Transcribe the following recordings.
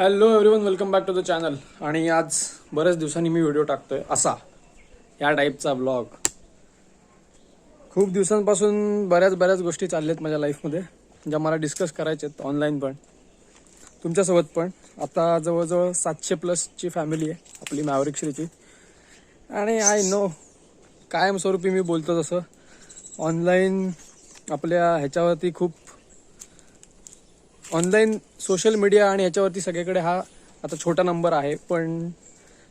Hello everyone welcome back to the channel आणि आज बऱ्याच दिवसांनी मी व्हिडिओ टाकतोय असा या टाईपचा ब्लॉग खूप दिवसांपासून बऱ्याच बऱ्याच गोष्टी चालल्यात माझ्या लाईफमध्ये ज्या मला डिस्कस करायच्या आहेत ऑनलाईन पण तुमच्यासोबत पण. आता जवळजवळ सातशे प्लसची फॅमिली आहे आपली मॅवरिकश्रीची आणि आय नो कायमस्वरूपी मी बोलतो तसं ऑनलाईन आपल्या ह्याच्यावरती खूप ऑनलाईन सोशल मीडिया आणि याच्यावरती सगळीकडे हा आता छोटा नंबर आहे. पण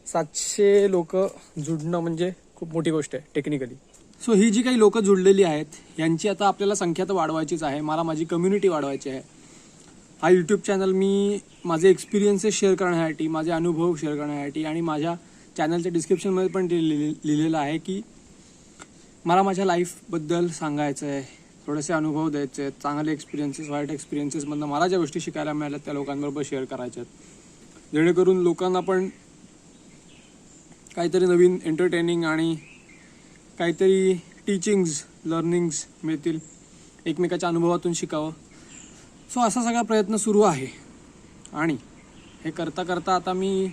सातशे लोक जुडणं म्हणजे खूप मोठी गोष्ट आहे टेक्निकली सो ही जी काही लोक जुडलेली आहेत यांची आता आपल्याला संख्या तर वाढवायचीच आहे. मला माझी कम्युनिटी वाढवायची आहे. हा यूट्यूब चॅनल मी माझे एक्सपिरियन्सेस शेअर करण्यासाठी माझे अनुभव शेअर करण्यासाठी आणि माझ्या चॅनलच्या डिस्क्रिप्शनमध्ये पण लिहिलेलं आहे की मला माझ्या लाईफबद्दल सांगायचं आहे थोडेसे अनुभव द्यायचे आहेत. चांगले एक्सपिरियन्सेस वाईट एक्सपिरियन्सेसमधनं मला ज्या गोष्टी शिकायला मिळाल्या त्या लोकांबरोबर शेअर करायच्या आहेत. जेणेकरून लोकांना पण काहीतरी नवीन एंटरटेनिंग आणि काहीतरी टीचिंग्स लर्निंग्स मिळतील एकमेकाच्या अनुभवातून शिकावं. सो असा सगळा प्रयत्न सुरू आहे. आणि हे करता करता आता मी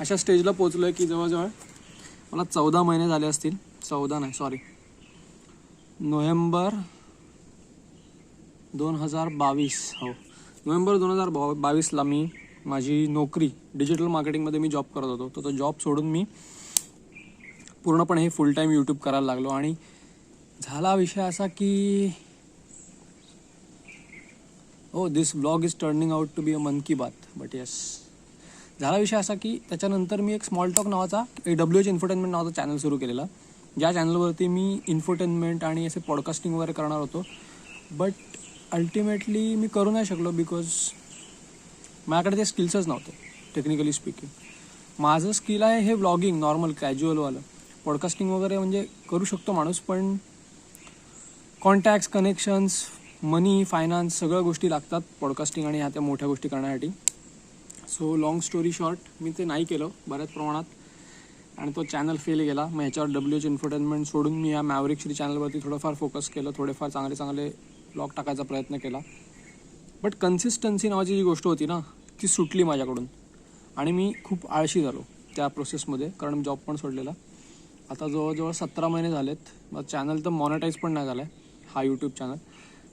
अशा स्टेजला पोचलो आहे की जवळजवळ मला चौदा महिने झाले असतील. चौदा नाही सॉरी नोव्हेंबर दोन हजार बावीस. हो. नोव्हेंबर दोन हजार बाव बावीसला मी माझी नोकरी डिजिटल मार्केटिंगमध्ये मी जॉब करत होतो. तर तो जॉब सोडून मी पूर्णपणे हे फुल टाईम यूट्यूब करायला लागलो. आणि झाला विषय असा की हो this blog is turning out to be a Mann Ki Baat. But yes झाला विषय असा की त्याच्यानंतर मी एक स्मॉल टॉक नावाचा डब्ल्यू एच इन्फोटेनमेंट नावाचा चॅनल सुरू केलेला. ज्या चॅनलवरती मी इन्फोटेनमेंट आणि असे पॉडकास्टिंग वगैरे करणार होतो. बट अल्टिमेटली मी करू नाही शकलो बिकॉज माझ्याकडे ते स्किल्सच नव्हते टेक्निकली स्पीकिंग माझं स्किल आहे हे व्लॉगिंग नॉर्मल कॅज्युअलवालं पॉडकास्टिंग वगैरे म्हणजे करू शकतो माणूस पण कॉन्टॅक्ट्स कनेक्शन्स मनी फायनान्स सगळ्या गोष्टी लागतात पॉडकास्टिंग आणि ह्या त्या मोठ्या गोष्टी करण्यासाठी. सो लॉंग स्टोरी शॉर्ट मी ते नाही केलं बऱ्याच प्रमाणात. आणि तो चॅनल फेल गेला. मग ह्याच्यावर डब्ल्यू एच इन्फोटेनमेंट सोडून मी या मॅवरिक श्री चॅनलवरती थोडंफार फोकस केलं. थोडेफार चांगले चांगले ब्लॉग टाकायचा प्रयत्न केला. बट कन्सिस्टन्सी नावाची जी गोष्ट होती ना ती सुटली माझ्याकडून. आणि मी खूप आळशी झालो त्या प्रोसेसमध्ये कारण जॉब पण सोडलेला. आता जवळजवळ सतरा महिने झालेत. मग चॅनल तर मॉनिटाईज पण नाही झाला आहे हा यूट्यूब चॅनल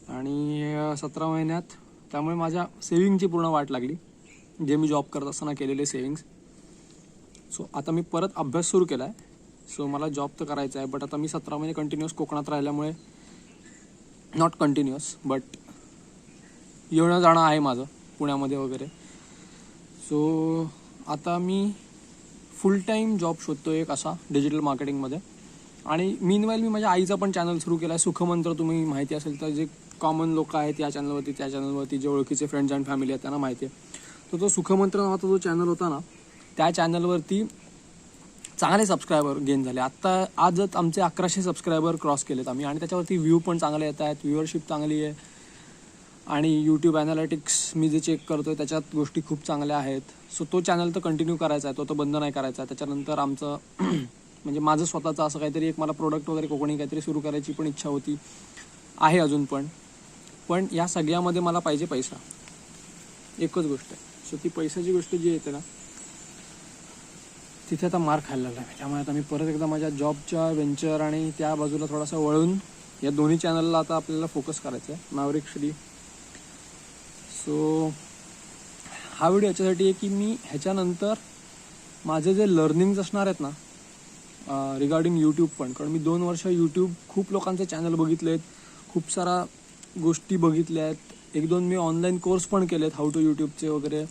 आणि सतरा महिन्यात त्यामुळे माझ्या सेविंगची पूर्ण वाट लागली. जे मी जॉब करत असताना केलेले सेविंग्स सो आता मी परत अभ्यास सुरू केला आहे सो मला जॉब तर करायचा आहे बट आता मी सतरा महिने कंटिन्युअस कोकणात राहिल्यामुळे नॉट कंटिन्युअस बट येणं जाणं आहे माझं पुण्यामध्ये वगैरे. सो आता मी फुल टाईम जॉब शोधतो एक असा डिजिटल मार्केटिंगमध्ये आणि मीनवाईल मी माझ्या आईचा पण चॅनल सुरू केला आहे सुखमंत्र तुम्ही माहिती असेल तर जे कॉमन लोक आहेत या चॅनलवरती त्या चॅनलवरती जे ओळखीचे फ्रेंड्स अँड फॅमिली आहेत त्यांना माहिती आहे. तर तो सुखमंत्र नावाचा जो चॅनल होता ना त्या चॅनलवरती चांगले सबस्क्रायबर गेन झाले. आत्ता आजच आमचे अकराशे सबस्क्रायबर क्रॉस केलेत आम्ही आणि त्याच्यावरती व्ह्यू पण चांगले येत आहेत व्ह्युअरशिप चांगली आहे आणि यूट्यूब ॲनालिटिक्स मी जे चेक करतोय त्याच्यात गोष्टी खूप चांगल्या आहेत. सो तो चॅनल तर कंटिन्यू करायचा आहे तो तर बंद नाही करायचा आहे. त्याच्यानंतर आमचं म्हणजे माझं स्वतःचं असं काहीतरी एक मला प्रोडक्ट वगैरे कोकणी काहीतरी सुरू करायची पण इच्छा होती. आहे अजून पण. पण या सगळ्यामध्ये मला पाहिजे पैसा. एकच गोष्ट आहे. सो ती पैशाची गोष्ट जी येते ना तिथे आता मार खायला लागला आहे त्यामुळे आता मी परत एकदा माझ्या जॉबच्या वेंचर आणि त्या बाजूला थोडासा वळून या दोन्ही चॅनलला आता आपल्याला फोकस करायचं आहे नावरिक श्री सो हा व्हिडिओ याच्यासाठी आहे की मी ह्याच्यानंतर माझे जे लर्निंग्स असणार आहेत ना रिगार्डिंग यूट्यूब पण कारण मी दोन वर्ष यूट्यूब खूप लोकांचे चॅनल बघितले आहेत खूप सारा गोष्टी बघितल्या आहेत एक दोन मी ऑनलाईन कोर्स पण केले आहेत हाऊ टू यूट्यूबचे वगैरे.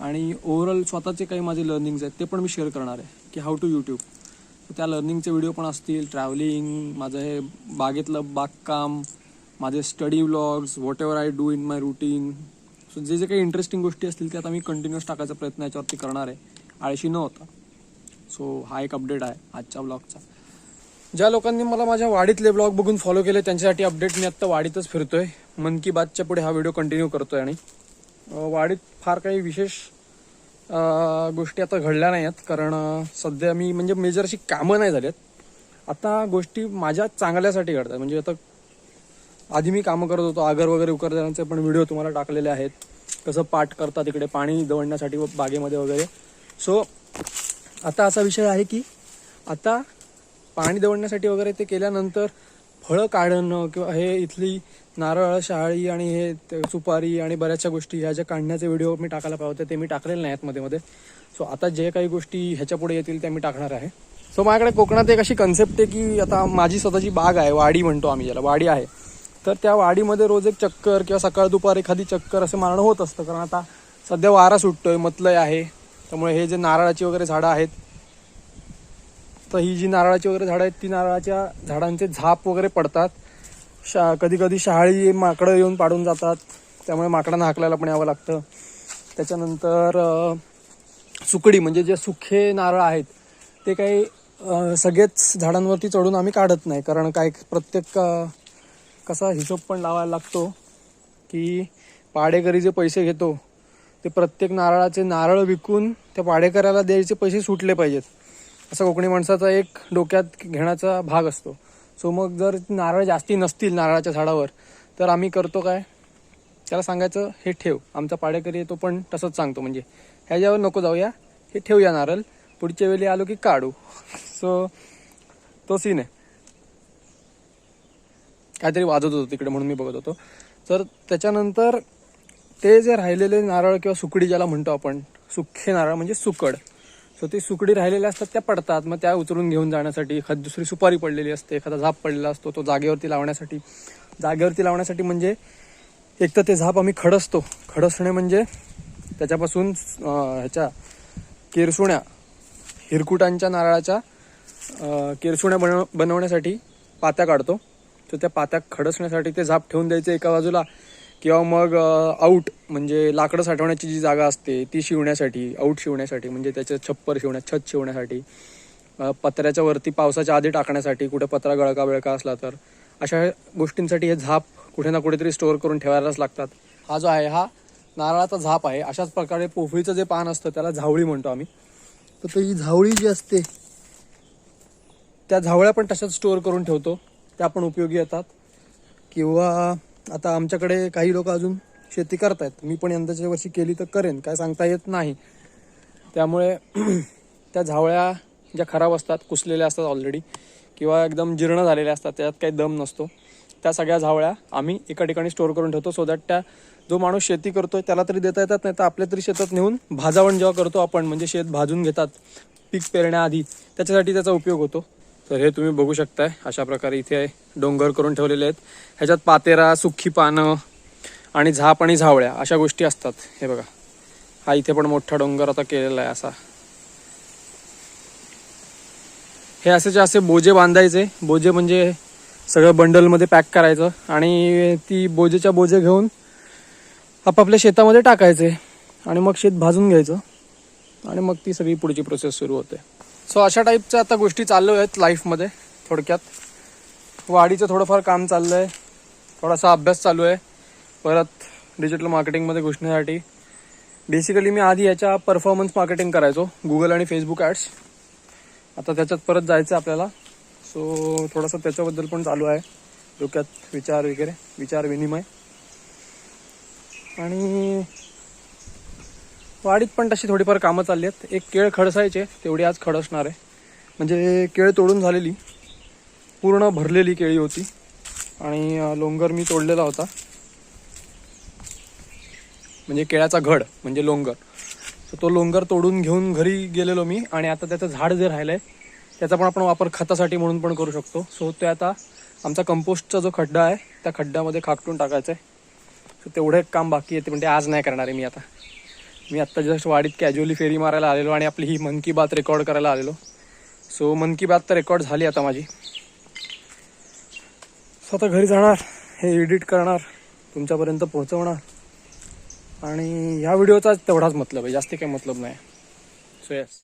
आणि ओव्हरऑल स्वतःचे काही माझे लर्निंग्स आहेत ते पण मी शेअर करणार आहे की हाऊ टू यूट्यूब त्या लर्निंगचे व्हिडिओ पण असतील ट्रॅव्हलिंग माझं हे बागेतलं बागकाम माझे study vlogs whatever I do in my routine so जे जे काही इंटरेस्टिंग गोष्टी असतील ते आता मी कंटिन्युअस टाकायचा प्रयत्न याच्यावरती करणार आहे. आळशी न होता. सो हा एक अपडेट आहे आजच्या ब्लॉगचा ज्या लोकांनी मला माझ्या वाडीतले ब्लॉग बघून फॉलो केले त्यांच्यासाठी अपडेट मी आत्ता वाडीतच फिरतोय. मन की बातच्या पुढे हा व्हिडिओ कंटिन्यू करतोय आणि वाढीत वाडीत फार काही विशेष गोष्टी आता घडल्या नाही आहेत कारण सध्या मी म्हणजे मेजर अशी कामं नाही झाल्यात. आता गोष्टी माझ्या चांगल्यासाठी घडतात. म्हणजे आता आधी मी कामं करत होतो आगर वगैरे उकरण्याचे पण व्हिडिओ तुम्हाला टाकलेले आहेत. कसं पाठ करतात इकडे पाणी दवडण्यासाठी व बागेमध्ये वगैरे. सो आता असा विषय आहे की आता पाणी दवडण्यासाठी वगैरे ते केल्यानंतर फळं काढणं किंवा हे इथली नारळ शहाळी आणि हे ते सुपारी आणि बऱ्याचशा गोष्टी ह्या ज्या काढण्याचे व्हिडिओ मी टाकायला पाहिजे होते ते मी टाकलेले नाही आहेत मध्ये मध्ये. सो आता जे काही गोष्टी ह्याच्या पुढे येतील त्या मी टाकणार आहे. सो माझ्याकडे कोकणात एक अशी कन्सेप्ट आहे की आता माझी स्वतःची बाग आहे वाडी म्हणतो आम्ही ज्याला वाडी आहे. तर त्या वाडीमध्ये रोज एक चक्कर किंवा सकाळ दुपार एखादी चक्कर असं मारणं होत असतं. कारण आता सध्या वारा सुटतोय मतलय आहे. त्यामुळे हे जे नारळाची वगैरे झाडं आहेत तर ही जी नारळाची वगैरे झाडं आहेत ती नारळाच्या झाडांचे झाप वगैरे पडतात. शा कधी कधी शहाळी माकडं येऊन पाडून जातात. त्यामुळे माकडांना हाकलायला पण यावं लागतं. त्याच्यानंतर सुकडी म्हणजे जे सुखे नारळ आहेत ते काही सगळेच झाडांवरती चढून आम्ही काढत नाही. कारण काय प्रत्येक कसा हिशोब पण लावायला लागतो की पाडेकरी जे पैसे घेतो ते प्रत्येक नारळाचे नारळ विकून त्या पाडेकऱ्याला द्यायचे पैसे सुटले पाहिजेत. असा कोकणी माणसाचा एक डोक्यात घेण्याचा भाग असतो. सो मग जर नारळ जास्ती नसतील नारळाच्या झाडावर तर आम्ही करतो काय? त्याला सांगायचं हे ठेव. आमचा पाडेकरी येतो तो पण तसंच सांगतो. म्हणजे ह्याच्यावर नको जाऊया. हे ठेवूया नारळ. पुढच्या वेळी आलो की काढू. सो तो सीन आहे. काहीतरी वाजत होतो तिकडे म्हणून मी बघत होतो. तर त्याच्यानंतर ते जे राहिलेले नारळ किंवा सुकडी ज्याला म्हणतो आपण सुखे नारळ म्हणजे सुकड. सो ते सुकडी राहिलेल्या असतात त्या पडतात. मग त्या उचलून घेऊन जाण्यासाठी एखादी दुसरी सुपारी पडलेली असते एखादा झाप पडलेला असतो तो जागेवरती लावण्यासाठी. जागेवरती लावण्यासाठी म्हणजे एक तर ते झाप आम्ही खडसतो. खडसणे म्हणजे त्याच्यापासून ह्याच्या केरसुण्या हिरकुटांच्या नारळाच्या केरसुण्या बनव बनवण्यासाठी पात्या काढतो. तर त्या पात्या खडसण्यासाठी ते झाप ठेवून द्यायचे एका बाजूला. किंवा मग आऊट म्हणजे लाकडं साठवण्याची जी जागा असते ती शिवण्यासाठी आऊट शिवण्यासाठी म्हणजे त्याचं छप्पर शिवण्या छत शिवण्यासाठी पत्र्याच्या वरती पावसाच्या आधी टाकण्यासाठी कुठे पत्रा गळका बिळका असला तर अशा गोष्टींसाठी हे झाप कुठे ना कुठेतरी स्टोअर करून ठेवायलाच लागतात. हा जो आहे हा नारळाचा झाप आहे. अशाच प्रकारे पोफळीचं जे पान असतं त्याला झावळी म्हणतो आम्ही. तर ती झावळी जी असते त्या झावळ्या पण तशाच स्टोअर करून ठेवतो. त्या पण उपयोगी येतात. किंवा आता आमच्याकडे काही लोक अजून शेती करतायत. मी पण यंदाच्या वर्षी केली तर करेन. काय सांगता येत नाही. त्यामुळे त्या झावळ्या ज्या खराब असतात कुसलेल्या असतात ऑलरेडी किंवा एकदम जीर्ण झालेल्या असतात त्यात काही दम नसतो. त्या सगळ्या झावळ्या आम्ही एका ठिकाणी स्टोअर करून ठेवतो सो दॅट त्या जो माणूस शेती करतोय त्याला तरी देता येतात नाही तर आपल्या तरी शेतात नेऊन भाजावण जेव्हा करतो आपण म्हणजे शेत भाजून घेतात पीक पेरण्याआधी त्याच्यासाठी त्याचा उपयोग होतो. तर हे तुम्ही बघू शकताय अशा प्रकारे इथे डोंगर करून ठेवलेले आहेत. ह्याच्यात पातेरा सुखी पानं आणि झाप आणि झावळ्या अशा गोष्टी असतात. हे बघा. हा इथे पण मोठा डोंगर आता केलेला आहे असा. हे असेचे असे बोजे बांधायचे बोजे म्हणजे सगळं बंडलमध्ये पॅक करायचं आणि ती बोजेच्या बोजे घेऊन आपापल्या शेतामध्ये टाकायचे आणि मग शेत भाजून घ्यायचं आणि मग ती सगळी पुढची प्रोसेस सुरू होते. सो अशा टाईपच्या आता गोष्टी चालू आहेत लाईफमध्ये थोडक्यात. वाढीचं थोडंफार काम चाललं आहे थोडासा अभ्यास चालू आहे. परत डिजिटल मार्केटिंगमध्ये घुसण्यासाठी. बेसिकली मी आधी याच्या परफॉर्मन्स मार्केटिंग करायचो गुगल आणि फेसबुक ॲड्स आता त्याच्यात परत जायचं आहे आपल्याला. सो थोडंसं त्याच्याबद्दल पण चालू आहे. डोक्यात विचार वगैरे विचार विनिमय. आणि वाडीत पण तशी थोडीफार कामं चालली आहेत. एक केळ खडसायचे तेवढी आज खडसणार आहे. म्हणजे केळ तोडून झालेली. पूर्ण भरलेली केळी होती. आणि लोंगर मी तोडलेला होता. म्हणजे केळ्याचा घड म्हणजे लोंगर. तर तो लोंगर तोडून घेऊन घरी गेलेलो मी. आणि आता त्याचं झाड जे राहिलं आहे त्याचा पण आपण वापर खतासाठी म्हणून पण करू शकतो. सो ते आता आमचा कंपोस्टचा जो खड्डा आहे त्या खड्ड्यामध्ये खाकटून टाकायचं आहे सो तेवढं एक काम बाकी आहे ते म्हणजे आज नाही करणार आहे मी आता. मी आत्ता जस्ट वाडीत कॅज्युअली फेरी मारायला आलेलो आणि आपली ही मन की बात रेकॉर्ड करायला आलेलो. सो मन की बात तर रेकॉर्ड झाली आता माझी. सो आता घरी जाणार हे एडिट करणार तुमच्यापर्यंत पोहोचवणार. आणि ह्या व्हिडिओचाच तेवढाच मतलब आहे जास्ती काही मतलब नाही. So yes